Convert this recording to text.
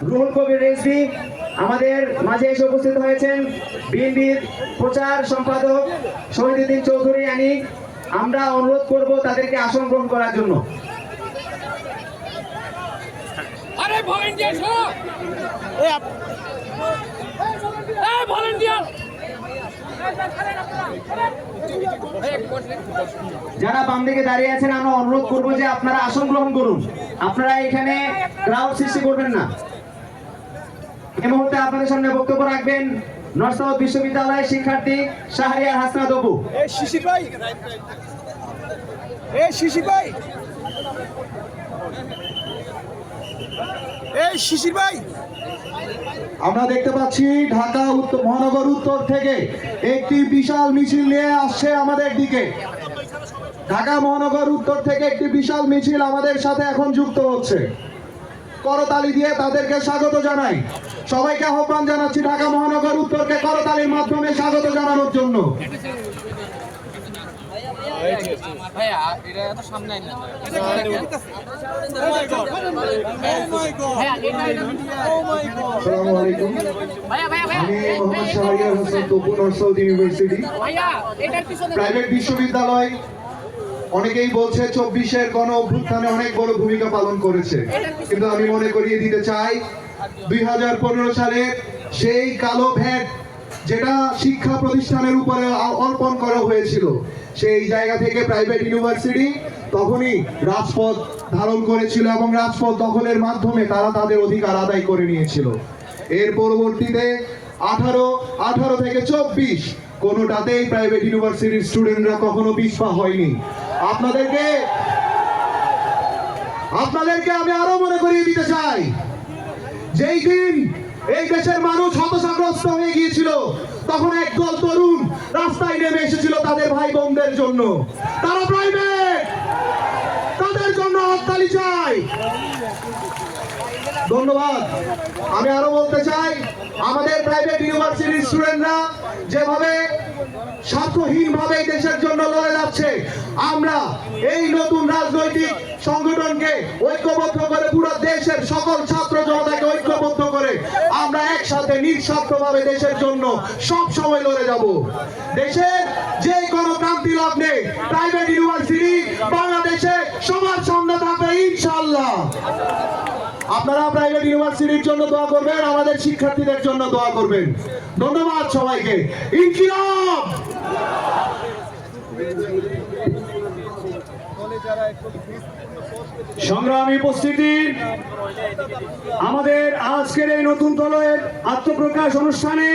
রুহুল কবির রেজভি আমাদের মাঝে এসে উপস্থিত হয়েছেন বিএনপির প্রচার সম্পাদক শহীদুদ্দিন চৌধুরী আনি। আমরা অনুরোধ করব তাদেরকে আসন গ্রহণ করার জন্য। আরে ভলেন্টিয়ার এই ভলেন্টিয়ার! যারা বাম দিকে দাঁড়িয়ে আছেন আমরা অনুরোধ করব যে আপনারা আসন গ্রহণ করুন। আপনারা এখানে ক্রাউড সৃষ্টি করবেন না। এই মুহূর্তে আপনাদের সামনে বক্তব্য রাখবেন নর্থ বিশ্ববিদ্যালয়ের শিক্ষার্থী শাহরিয়ার হাসনাত অপু এই শিশির ভাই। এই শিশির ভাই। এই শিশির ভাই। আমরা দেখতে পাচ্ছি ঢাকা উত্তর মহানগর উত্তর থেকে একটি বিশাল মিছিল নিয়ে আসছে আমাদের দিকে। ঢাকা মহানগর উত্তর থেকে একটি বিশাল মিছিল আমাদের সাথে এখন যুক্ত হচ্ছে। করতালি দিয়ে তাদেরকে স্বাগত জানাই। সবাইকে আহ্বান জানাচ্ছি ঢাকা মহানগর উত্তরকে করতালির মাধ্যমে স্বাগত জানানোর জন্য। প্রাইভেট বিশ্ববিদ্যালয় অনেকেই বলছে চব্বিশের গণ অভ্যুত্থানে অনেক বড় ভূমিকা পালন করেছে। কিন্তু আমি মনে করিয়ে দিতে চাই, দুই হাজার পনেরো সালে সেই কালো ভ্যাট যেটা শিক্ষা প্রতিষ্ঠানের উপরে অর্পণ করা হয়েছিল, সেই জায়গা থেকে প্রাইভেট ইউনিভার্সিটি তখনই রাজপথ ধারণ করেছিল এবং রাজপথ দখলের মাধ্যমে তারা তাদের অধিকার আদায় করে নিয়েছিল। এর পরবর্তীতে আঠারো আঠারো থেকে চব্বিশ কোনোটাতেই প্রাইভেট ইউনিভার্সিটির স্টুডেন্টরা কখনো পিছপা হয়নি। আপনাদেরকে আপনাদেরকে আমি আরও মনে করিয়ে দিতে চাই। যেই দিন এই দেশের মানুষ হতাশাগ্রস্ত হয়ে গিয়েছিল, তখন একদল তরুণ রাস্তায় নেমে এসেছিল তাদের ভাই বোনদের জন্য। তারা প্রাইভেট তাদের জন্য হরতালি চাই। ধন্যবাদ। আমি আরও বলতে চাই, আমাদের প্রাইভেট ইউনিভার্সিটির স্টুডেন্টরা যেভাবে স্বার্থহীন ভাবে দেশের জন্য লড়ে যাচ্ছে, আমরা এই নতুন রাজনৈতিক সংগঠনকে ঐক্যবদ্ধ করে পুরো দেশের সকল ছাত্র জনতাকে ঐক্যবদ্ধ করে আমরা একসাথে নিঃস্বার্থ ভাবে দেশের জন্য সব সময় লড়ে যাব। দেশের যে কোনো ক্রান্তি লগ্নে প্রাইভেট আপনারা প্রাইভেট ইউনিভার্সিটির জন্য দোয়া করবেন, আমাদের শিক্ষার্থীদের জন্য দোয়া করবেন। ধন্যবাদ সবাইকে। ইনকিলাব! সংগ্রামী উপস্থিতি, আমাদের আজকের এই নতুন দলের আত্মপ্রকাশ অনুষ্ঠানে